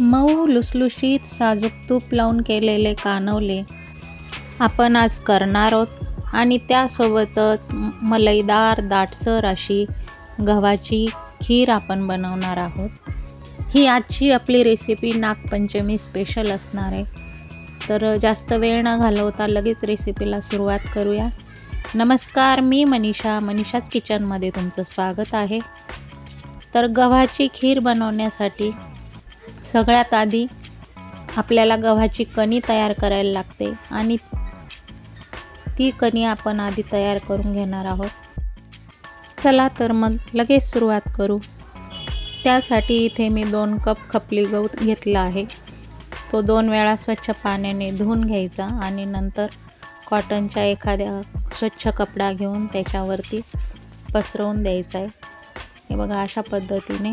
मऊ लुसलुशीत साजूक तूप लावून केलेले कानवले. आपण आज करणार आहोत आणि त्यासोबतच मलईदार दाटसर अशी गव्हाची खीर आपण बनवणार आहोत. ही आजची आपली रेसिपी नागपंचमी स्पेशल असणार आहे. तर जास्त वेळ न घालवता लगेच रेसिपीला सुरुवात करूया. नमस्कार मी मनीषा. मनीषाच किचनमध्ये तुमचं स्वागत आहे. तर गव्हाची खीर बनवण्यासाठी सगळ्यात आधी आपल्याला गव्हाची कणी तयार करायला लागते आणि ती कणी आपण आधी तयार करून घेणार आहोत. चला तर मग लगेच सुरुवात करू. त्यासाठी इथे मी दोन कप खपली गहू घेतला आहे. तो दोन वेळा स्वच्छ पाण्याने धुवून घ्यायचा आणि नंतर कॉटनच्या एखाद्या स्वच्छ कपडा घेऊन त्याच्यावरती पसरवून द्यायचा आहे. हे बघा अशा पद्धतीने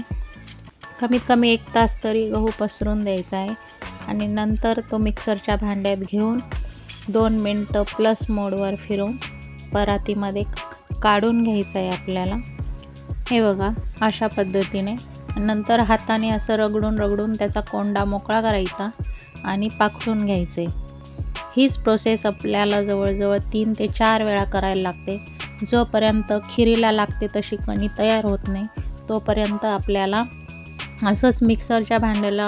कमीत कमी एक तास तरी गहू पसरून द्यायचा आहे. आणि नंतर तो मिक्सरच्या भांड्यात घेऊन दोन मिनटं प्लस मोडवर फिरून परातीमध्ये काढून घ्यायचं आहे आपल्याला. हे बघा अशा पद्धतीने. नंतर हाताने असं रगडून रगडून त्याचा कोंडा मोकळा करायचा आणि पाखरून घ्यायचे. हीच प्रोसेस आपल्याला जवळजवळ तीन ते चार वेळा करायला लागते. जोपर्यंत खिरीला लागते तशी कणी तयार होत नाही तोपर्यंत आपल्याला असंच मिक्सरच्या भांड्याला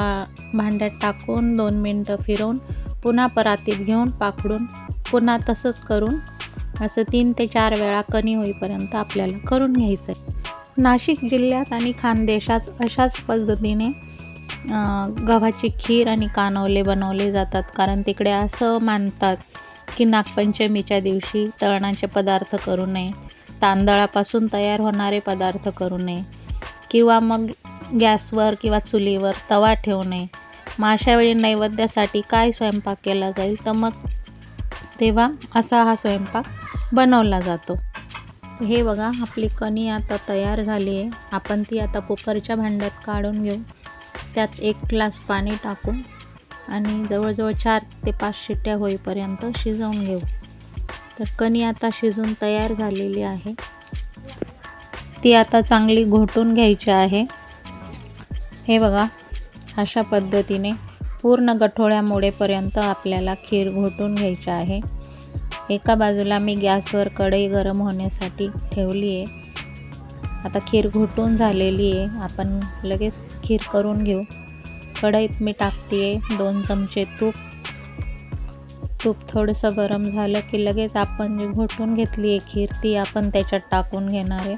भांड्यात टाकून दोन मिनटं फिरवून पुन्हा परातीत घेऊन पाखडून पुन्हा तसंच करून असं तीन ते चार वेळा कणी होईपर्यंत आपल्याला करून घ्यायचं आहे नाशिक जिल्ह्यात आणि खानदेशात अशाच पद्धतीने गव्हाची खीर आणि कानवले बनवले जातात. कारण तिकडे असं मानतात की नागपंचमीच्या दिवशी तळणाचे पदार्थ करू नये. तांदळापासून तयार होणारे पदार्थ करू नये. किंवा मग गॅसवर किंवा चुलीवर तवा ठेवू नये. मग अशा वेळी नैवेद्यासाठी काय स्वयंपाक केला जाईल? तर मग तेव्हा असा हा स्वयंपाक बनवला जातो. हे बघा आपली कणी आता तयार झाली आहे. आपण ती आता कुकरच्या भांड्यात काढून घेऊ. त्यात एक ग्लास पाणी टाकू आणि जवळजवळ चार ते पाच शिट्ट्या होईपर्यंत शिजवून घेऊ. तर कणी आता शिजून तयार झालेली आहे. ती आता चांगली घोटून घ्यायची आहे. हे बघा अशा पद्धतीने पूर्ण गठोळ्या मोडेपर्यंत आपल्याला खीर घोटून घ्यायची आहे. एका बाजूला मी गॅसवर कढई गरम होण्यासाठी ठेवली आहे. आता खीर घोटून झालेली आहे. आपण लगेच खीर करून घेऊ. कढईत मी टाकते आहे दोन चमचे तूप. तूप थोडंसं गरम झालं की लगेच आपण जी घोटून घेतली आहे खीर ती आपण त्याच्यात टाकून घेणार आहे.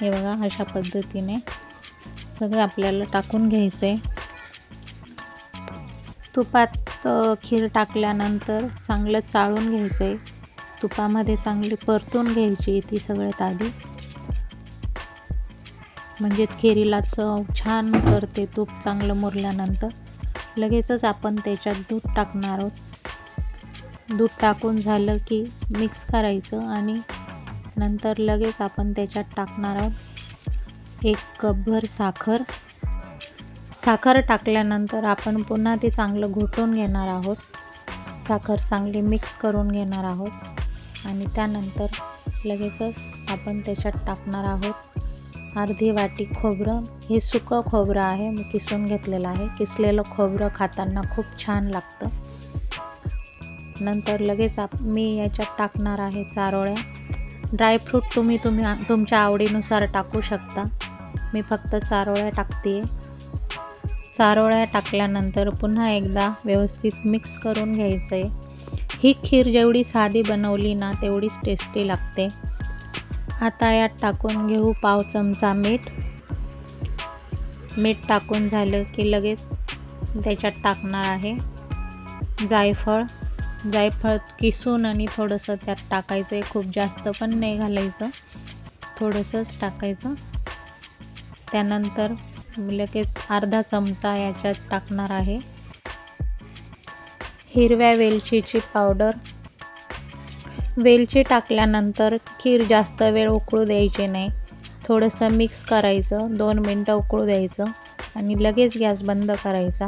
हे बघा अशा पद्धतीने सगळं आपल्याला टाकून घ्यायचं आहे तुपात खीर टाकल्यानंतर चांगलं चाळून घ्यायचं आहे तुपामध्ये चांगली परतून घ्यायची ती सगळ्यात आधी. म्हणजे खिरीला चव छान करते तूप चांगलं मुरल्यानंतर. लगेचच आपण त्याच्यात दूध टाकणार आहोत. दूध टाकून झालं की मिक्स करायचं आणि नंतर लगेच आपण त्याच्यात टाकणार आहोत. एक कपभर साखर. साखर टाकल्यानंतर आपण पुन्हा ते चांगलं घोटून घेणार आहोत. साखर चांगली मिक्स करून घेणार आहोत. आणि त्यानंतर लगेचच आपण त्याच्यात टाकणार आहोत. अर्धी वाटी खोबरं. हे सुकं खोबरं आहे. मी किसून घेतलेलं आहे. किसलेलं खोबरं खाताना खूप छान लागतं. नंतर लगेच आप मी याच्यात टाकणार आहे चारोळ्या. ड्रायफ्रूट तुम्ही तुम्ही तुमच्या आवडीनुसार टाकू शकता. मी फक्त चारोळ्या टाकते. चारोळ्या टाकल्यानंतर पुन्हा एकदा व्यवस्थित मिक्स करून घ्यायचं आहे ही खीर जेवढी साधी बनवली ना तेवढीच टेस्टी लागते. आता यात टाकून घेऊ पाव चमचा मीठ. मीठ टाकून झालं की लगेच त्याच्यात टाकणार आहे जायफळ. जायफळ किसून आणि थोडंसं त्यात टाकायचं आहे खूप जास्त पण नाही घालायचं. थोडंसंच टाकायचं. त्यानंतर मी लगेच अर्धा चमचा याच्यात टाकणार आहे. हिरव्या वेलचीची पावडर. वेलची टाकल्यानंतर खीर जास्त वेळ उकळू द्यायची नाही. थोडंसं मिक्स करायचं दोन मिनटं उकळू द्यायचं आणि लगेच गॅस बंद करायचा.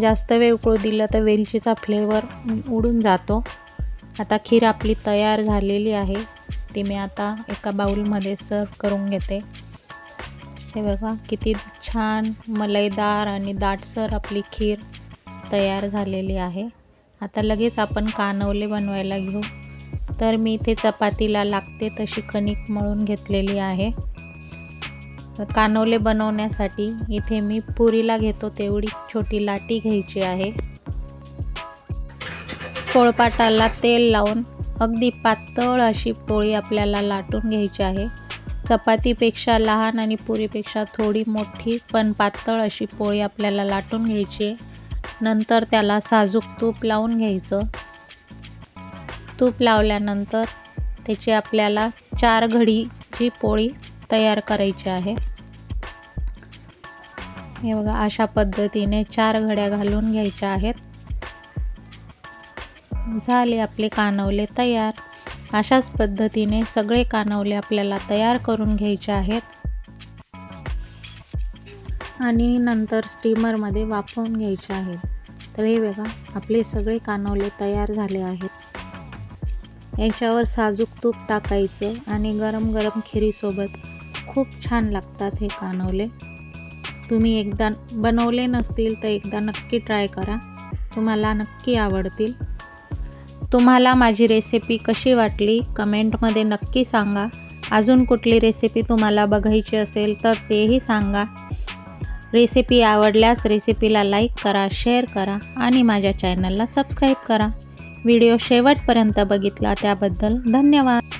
जास्त वेळ उकळू दिलं तर वेलचीचा फ्लेवर उडून जातो. आता खीर आपली तयार झालेली आहे. ती मी आता एका बाऊलमध्ये सर्व करून घेते. हे बघा किती छान मलईदार आणि दाटसर आपली खीर तयार झालेली आहे. आता लगेच आपण कानवले बनवायला घेऊ. तर मी इथे चपातीला लागते तशी कणिक मळून घेतलेली आहे. कानवले बनवण्यासाठी इथे मी पुरीला घेतो तेवढी छोटी लाटी घ्यायची आहे. पोळपाटाला तेल लावून अगदी पातळ अशी पोळी आपल्याला लाटून घ्यायची आहे. चपातीपेक्षा लहान आणि पुरीपेक्षा थोडी मोठी पण पातळ अशी पोळी आपल्याला लाटून घ्यायची आहे. नंतर त्याला साजूक तूप लावून घ्यायचं. तूप लावल्यानंतर त्याची आपल्याला चार घडीची पोळी तयार करायची आहे. हे बघा अशा पद्धतीने चार घड्या घालून घ्यायच्या आहेत. झाले आपले कानवले तयार. अशाच पद्धतीने सगळे कानवले आपल्याला तयार करून घ्यायचे आहेत. आणि नंतर स्टीमरमध्ये वाफवून घ्यायचे आहेत. तर हे बघा आपले सगळे कानवले तयार झाले आहेत. याच्यावर साजूक तूप टाकायचं आणि गरम गरम खिरीसोबत खूप छान लागतात हे कानवले. तुम्ही एकदा बनवले नसतील तर एकदा नक्की ट्राय करा. तुम्हाला नक्की आवडतील. तुम्हाला माझी रेसिपी कशी वाटली कमेंटमध्ये नक्की सांगा. अजून कुठली रेसिपी तुम्हाला बघायची असेल तर तेही सांगा. रेसिपी आवडल्यास रेसिपीला लाईक करा शेअर करा आणि माझ्या चॅनलला सबस्क्राईब करा. व्हिडिओ शेवटपर्यंत बघितला त्याबद्दल धन्यवाद.